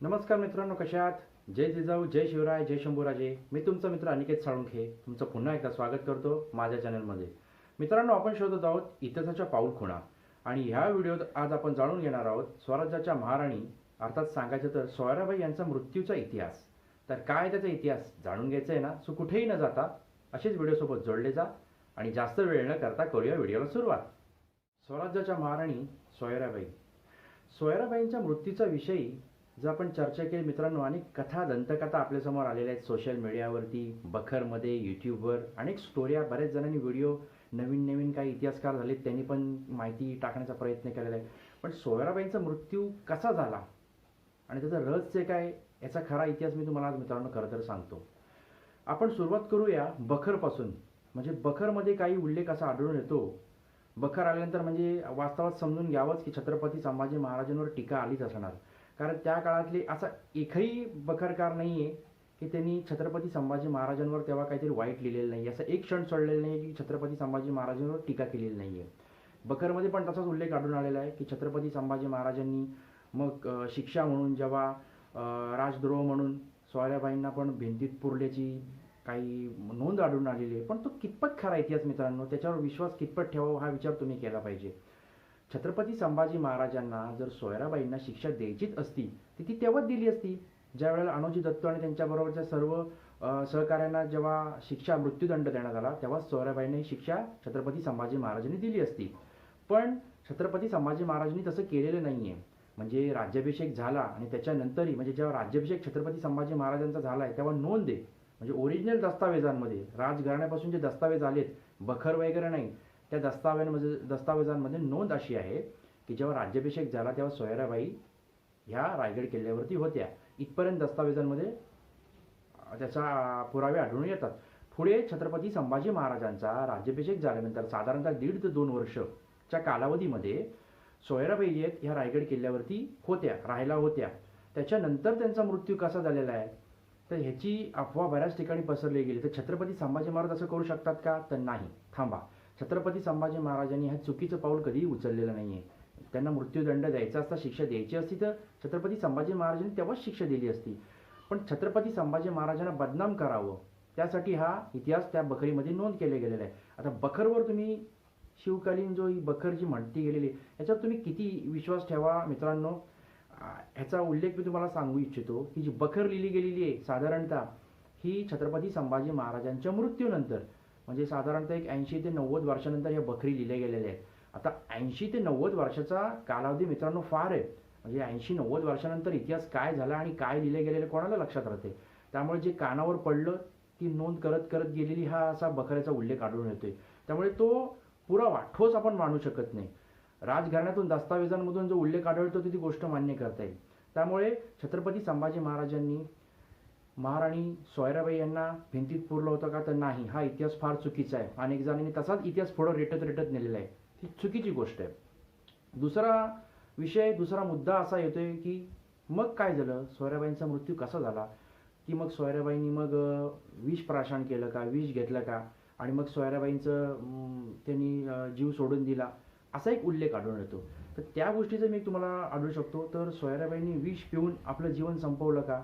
नमस्कार मित्रांनो कशात जय जिजाऊ जय शिवराय जय शंभूराजे. मी तुमचा मित्र अनिकेत साळुंखे. तुमचं पुन्हा एकदा स्वागत करतो माझ्या चॅनलमध्ये. मित्रांनो आपण शोधत आहोत इतिहासाच्या पाऊल खुणा. आणि ह्या व्हिडिओत आज आपण जाणून घेणार आहोत स्वराज्याच्या महाराणी अर्थात सांगायचं तर सोयराबाई यांचा मृत्यूचा इतिहास. तर काय त्याचा इतिहास जाणून घ्यायचा आहे ना? सो कुठेही न जाता असेच व्हिडिओसोबत जोडले जा आणि जास्त वेळ न करता करूया व्हिडिओला सुरुवात. स्वराज्याच्या महाराणी सोयराबाई. सोयराबाईंच्या मृत्यूचा विषयी जर आपण चर्चा केली मित्रांनो अनेक कथा दंतकथा आपल्यासमोर आलेल्या आहेत सोशल मीडियावरती बखरमध्ये यूट्यूबवर अनेक स्टोऱ्या बऱ्याच जणांनी व्हिडिओ नवीन नवीन काही इतिहासकार झालेत त्यांनी पण माहिती टाकण्याचा प्रयत्न केलेला आहे. पण सोयराबाईंचा मृत्यू कसा झाला? आणि त्याचं रहस्य काय याचा खरा इतिहास मी तुम्हाला आज मित्रांनो खरं तर सांगतो. आपण सुरुवात करूया बखरपासून. म्हणजे बखरमध्ये काही उल्लेख असा आढळून येतो. बखर आल्यानंतर म्हणजे वास्तवात समजून घ्यावंच की छत्रपती संभाजी महाराजांवर टीका आलीच असणार. कारण त्या काळातले असा एकही बखरकार नाही आहे की त्यांनी छत्रपती संभाजी महाराजांवर तेव्हा काहीतरी वाईट लिहिलेलं नाही असा एक क्षण सोडलेला नाही की छत्रपती संभाजी महाराजांवर टीका केलेली नाही आहे बखरमध्ये पण तसाच उल्लेख आढळून आलेला आहे की छत्रपती संभाजी महाराजांनी मग शिक्षा म्हणून जेव्हा राजद्रोह म्हणून सोयराबाईंना पण भिंतीत पुरल्याची काही नोंद आढळून आलेली आहे. पण तो कितपत खरा इतिहास मित्रांनो त्याच्यावर विश्वास कितपत ठेवावा हा विचार तुम्ही केला पाहिजे. छत्रपती संभाजी महाराजांना जर सोयराबाईंना शिक्षा द्यायचीच असती तर ती तेव्हाच दिली असती. ज्या वेळेला अनुजी दत्त आणि त्यांच्याबरोबरच्या सर्व सहकाऱ्यांना जेव्हा शिक्षा मृत्यूदंड देण्यात आला तेव्हा सोयराबाईंना ही शिक्षा छत्रपती संभाजी महाराजांनी दिली असती. पण छत्रपती संभाजी महाराजांनी तसं केलेलं नाही आहे म्हणजे राज्याभिषेक झाला आणि त्याच्यानंतरही म्हणजे जेव्हा राज्याभिषेक छत्रपती संभाजी महाराजांचा झाला आहे तेव्हा नोंद आहे. म्हणजे ओरिजिनल दस्तावेजांमध्ये राजघराण्यापासून जे दस्तावेज आलेत बखर वगैरे नाही. त्या दस्तावेजमध्ये म्हणजे दस्तावेजांमध्ये नोंद अशी आहे की जेव्हा राज्याभिषेक झाला तेव्हा सोयराबाई ह्या रायगड किल्ल्यावरती होत्या. इथपर्यंत दस्तावेजांमध्ये त्याचा पुरावे आढळून येतात. पुढे छत्रपती संभाजी महाराजांचा राज्याभिषेक झाल्यानंतर साधारणतः दीड ते दोन वर्षच्या कालावधीमध्ये सोयराबाई येत आहेत ह्या रायगड किल्ल्यावरती होत्या राहायला होत्या. त्याच्यानंतर त्यांचा मृत्यू कसा झालेला आहे? तर ह्याची अफवा बऱ्याच ठिकाणी पसरली गेली. तर छत्रपती संभाजी महाराज असं करू शकतात का? तर नाही. थांबा. छत्रपती संभाजी महाराजांनी ह्या चुकीचं पाऊल कधीही उचललेलं नाही आहे त्यांना मृत्यूदंड द्यायचा असता शिक्षा द्यायची असती तर छत्रपती संभाजी महाराजांनी तेव्हाच शिक्षा दिली असती. पण छत्रपती संभाजी महाराजांना बदनाम करावं त्यासाठी हा इतिहास त्या बकरीमध्ये नोंद केले गेलेला आहे. आता बखरवर तुम्ही शिवकालीन जो ही बखर जी म्हणती गेलेली आहे, याच्यावर तुम्ही किती विश्वास ठेवा मित्रांनो? ह्याचा उल्लेख मी तुम्हाला सांगू इच्छितो की जी बखर लिहिली गेलेली आहे साधारणतः ही छत्रपती संभाजी महाराजांच्या मृत्यूनंतर म्हणजे साधारणतः एक ऐंशी ते नव्वद वर्षानंतर या बकरी लिहिल्या गेलेल्या आहेत. आता ऐंशी ते नव्वद वर्षाचा कालावधी मित्रांनो फार आहे. म्हणजे ऐंशी नव्वद वर्षानंतर इतिहास काय झाला आणि काय लिहिले गेलेले कोणाला लक्षात राहते? त्यामुळे जे कानावर पडलं ती नोंद करत करत गेलेली हा असा बखऱ्याचा उल्लेख आढळून येतोय. त्यामुळे तो पुरावा ठोस आपण मानू शकत नाही. राजघराण्यातून दस्तावेजांमधून जो उल्लेख आढळतो ती ती गोष्ट मान्य करता येईल. त्यामुळे छत्रपती संभाजी महाराजांनी महाराणी सोयराबाई यांना भिंतीत पुरलं होतं का? तर नाही. हा इतिहास फार चुकीचा आहे. अनेक जणांनी तसाच इतिहास पुढं रेटत रेटत नेलेला आहे. ही चुकीची गोष्ट आहे. दुसरा विषय दुसरा मुद्दा असा येतोय की मग काय झालं? सोयराबाईंचा मृत्यू कसा झाला? की मग सोयराबाईंनी मग विष प्राशन केलं का? विष घेतलं का? आणि मग सोयराबाईंचं त्यांनी जीव सोडून दिला. असा एक उल्लेख आढळून येतो. तर त्या गोष्टीचं मी तुम्हाला आढळू शकतो. तर सोयराबाईंनी विष पिऊन आपलं जीवन संपवलं का?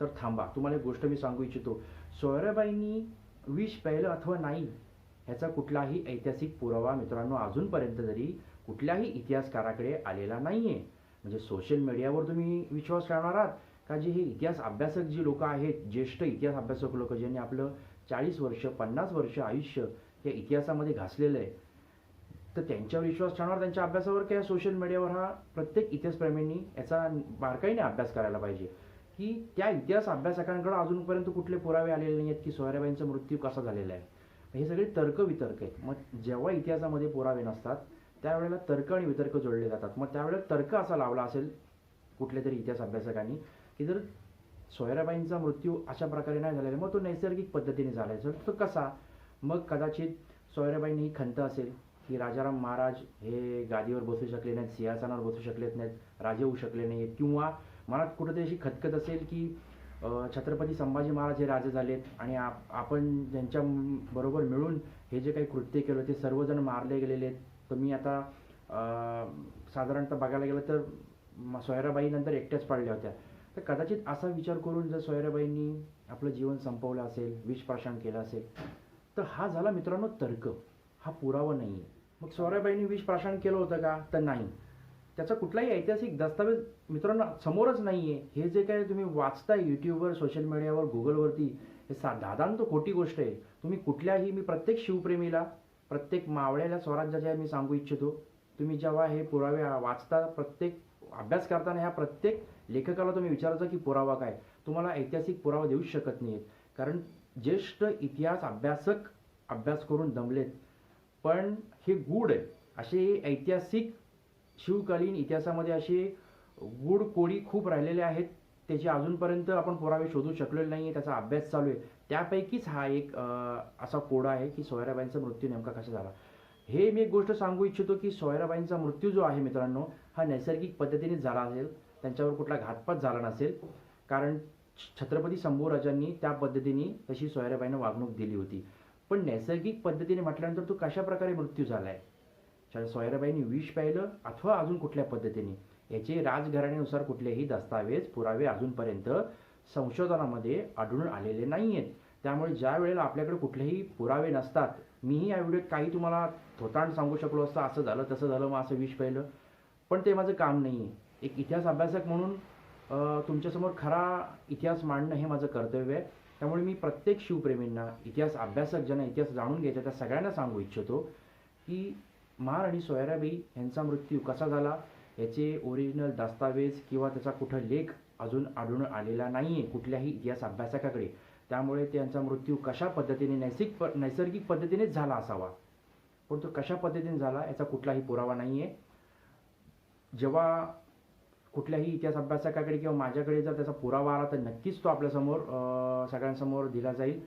तर थांबा तुम्हाला एक गोष्ट मी सांगू इच्छितो. सोयराबाईंनी विष प्यायलं अथवा नाही ह्याचा कुठलाही ऐतिहासिक पुरावा मित्रांनो अजूनपर्यंत तरी कुठल्याही इतिहासकाराकडे आलेला नाही आहे म्हणजे सोशल मीडियावर तुम्ही विश्वास ठेवणार आहात का? जे हे इतिहास अभ्यासक जी लोक आहेत ज्येष्ठ इतिहास अभ्यासक लोक ज्यांनी आपलं चाळीस वर्ष पन्नास वर्ष आयुष्य या इतिहासामध्ये घासलेलं आहे तर त्यांच्यावर विश्वास ठेवणार त्यांच्या अभ्यासावर? किंवा सोशल मीडियावर हा प्रत्येक इतिहासप्रेमींनी याचा बारकाईने अभ्यास करायला पाहिजे. की त्या इतिहास अभ्यासकांकडे अजूनपर्यंत कुठले पुरावे आलेले नाही आहेत की सोयराबाईंचा मृत्यू कसा झालेला आहे. हे सगळे तर्क वितर्क आहेत. मग जेव्हा इतिहासामध्ये पुरावे नसतात त्यावेळेला तर्क आणि वितर्क जोडले जातात. मग त्यावेळेला तर्क असा लावला असेल कुठल्या तरी इतिहास अभ्यासकांनी की जर सोयराबाईंचा मृत्यू अशा प्रकारे नाही झालेला मग तो नैसर्गिक पद्धतीने झाला आहे. तो कसा? मग कदाचित सोयराबाईंनी ही खंत असेल की राजाराम महाराज हे गादीवर बसू शकले नाहीत सिंहासनावर बसू शकलेत नाहीत राजे होऊ शकले नाहीत किंवा मनात कुठेतरी अशी खतखत असेल की छत्रपती संभाजी महाराज हे राजे झालेत आणि आप आपण ज्यांच्या बरोबर मिळून हे जे काही कृत्य केलं ते सर्वजण मारले गेलेले आहेत तर मी आता साधारणतः बघायला गेलं तर सोयराबाई नंतर एकट्याच पडल्या होत्या. तर कदाचित असा विचार करून जर सोयराबाईंनी आपलं जीवन संपवलं असेल विषप्राशन केलं असेल तर हा झाला मित्रांनो तर्क. हा पुरावा नाही आहे मग सोयराबाईंनी विषप्राशन केलं होतं का? तर नाही. त्याचा कुठलाही ऐतिहासिक दस्तावेज मित्रांनो समोरच नाही आहे हे जे काय तुम्ही वाचताय यूट्यूबवर सोशल मीडियावर गुगलवरती हे सा दादांत खोटी गोष्ट आहे. तुम्ही कुठल्याही मी प्रत्येक शिवप्रेमीला प्रत्येक मावळ्याला स्वराज्याच्या मी सांगू इच्छितो. तुम्ही जेव्हा हे पुरावे वाचता प्रत्येक अभ्यास करताना ह्या प्रत्येक लेखकाला तुम्ही विचारायचा की पुरावा काय? तुम्हाला ऐतिहासिक पुरावा देऊच शकत नाहीत कारण ज्येष्ठ इतिहास अभ्यासक अभ्यास करून दमलेत. पण हे गूढ आहे. असे ऐतिहासिक शिवकालीन इतिहासामध्ये असे गूढ कोडी खूप राहिलेले आहेत. त्याचे अजूनपर्यंत आपण पुरावे शोधू शकलेले नाही त्याचा अभ्यास चालू आहे. त्यापैकीच हा एक असा कोडा आहे की सोयराबाईंचा मृत्यू नेमका कसा झाला? हे मी एक गोष्ट सांगू इच्छितो की सोयराबाईंचा मृत्यू जो आहे मित्रांनो हा नैसर्गिक पद्धतीने झाला असेल त्यांच्यावर कुठला घातपात झाला नसेल कारण छत्रपती शंभूराजांनी त्या पद्धतीने तशी सोयराबाईंना वागणूक दिली होती. पण नैसर्गिक पद्धतीने म्हटल्यानंतर तो कशा प्रकारे मृत्यू झाला आहे सोयराबाईंनी विष पाहिलं अथवा अजून कुठल्या पद्धतीने. याचे राजघराण्यानुसार कुठलेही दस्तावेज पुरावे अजूनपर्यंत संशोधनामध्ये आढळून आलेले नाही आहेत त्यामुळे ज्या वेळेला आपल्याकडे कुठलेही पुरावे नसतात मीही या व्हिडिओत काही तुम्हाला थोतांड सांगू शकलो असतं असं झालं तसं झालं मग असं विष पाहिलं पण ते माझं काम नाही आहे एक इतिहास अभ्यासक म्हणून तुमच्यासमोर खरा इतिहास मांडणं हे माझं कर्तव्य आहे. त्यामुळे मी प्रत्येक शिवप्रेमींना इतिहास अभ्यासक ज्यांना इतिहास जाणून घ्यायचा त्या सगळ्यांना सांगू इच्छितो की महाराणी सोयराबाई यांचा मृत्यू कसा झाला याचे ओरिजिनल दस्तावेज किंवा त्याचा कुठं लेख अजून आढळून आलेला नाही आहे कुठल्याही इतिहास अभ्यासकाकडे. त्यामुळे त्यांचा मृत्यू कशा पद्धतीने नैसिक प नैसर्गिक पद्धतीनेच झाला असावा? पण तो कशा पद्धतीने झाला याचा कुठलाही पुरावा नाही आहे जेव्हा कुठल्याही इतिहास अभ्यासकाकडे किंवा माझ्याकडे जर त्याचा पुरावा आला तर नक्कीच तो आपल्यासमोर सगळ्यांसमोर दिला जाईल.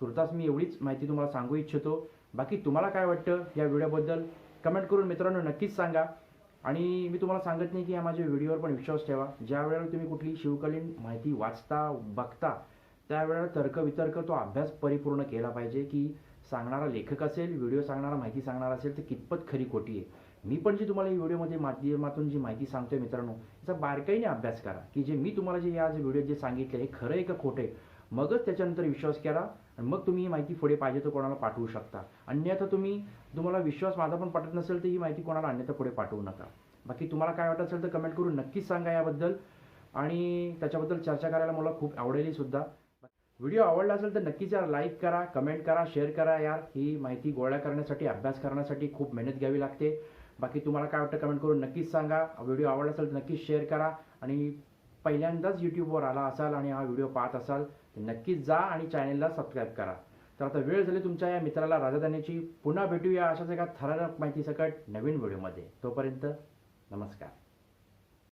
तुर्तास मी एवढीच माहिती तुम्हाला सांगू इच्छितो. बाकी तुम्हाला काय वाटतं या व्हिडिओबद्दल? कमेंट करून मित्रांनो नक्कीच सांगा. आणि मी तुम्हाला सांगत नाही की या माझ्या व्हिडिओवर पण विश्वास ठेवा. ज्या वेळेला तुम्ही कुठली शिवकालीन माहिती वाचता बघता त्यावेळेला तर्कवितर्क तो अभ्यास परिपूर्ण केला पाहिजे की सांगणारा लेखक असेल व्हिडिओ सांगणारा माहिती सांगणारा असेल तर कितपत खरी खोटी आहे. मी पण जी तुम्हाला या व्हिडिओमध्ये माध्यमातून जी माहिती सांगतोय मित्रांनो याचा बारकाईने अभ्यास करा. की जे मी तुम्हाला जे या व्हिडिओ जे सांगितलं हे खरं आहे का खोटं आहे? मगच त्याच्यानंतर विश्वास करा आणि मग तुम्ही ही माहिती पुढे पाहिजे तर कोणाला पाठवू शकता. अन्यथा तुम्ही तुम्हाला विश्वास माझा पण पटत नसेल तर ही माहिती कोणाला अन्यथा पुढे पाठवू नका. बाकी तुम्हाला काय वाटत असेल तर कमेंट करून नक्कीच सांगा याबद्दल. आणि त्याच्याबद्दल चर्चा करायला मला खूप आवडेल सुद्धा. व्हिडिओ आवडला असेल तर नक्कीच यार लाईक करा कमेंट करा शेअर करा यार. ही माहिती गोळा करण्यासाठी अभ्यास करण्यासाठी खूप मेहनत घ्यावी लागते. बाकी तुम्हाला काय वाटतं कमेंट करून नक्कीच सांगा. व्हिडिओ आवडला असेल तर नक्कीच शेअर करा. आणि पहिल्यांदाच यूट्यूबवर आला असाल आणि हा व्हिडिओ पाहत असाल तर नक्कीच जा आणि चॅनेलला सबस्क्राईब करा. तर आता वेळ झाली तुमच्या या मित्राला राजधानीची पुन्हा भेटूया अशाच एका थरारक माहितीसकट नवीन व्हिडिओमध्ये तोपर्यंत नमस्कार.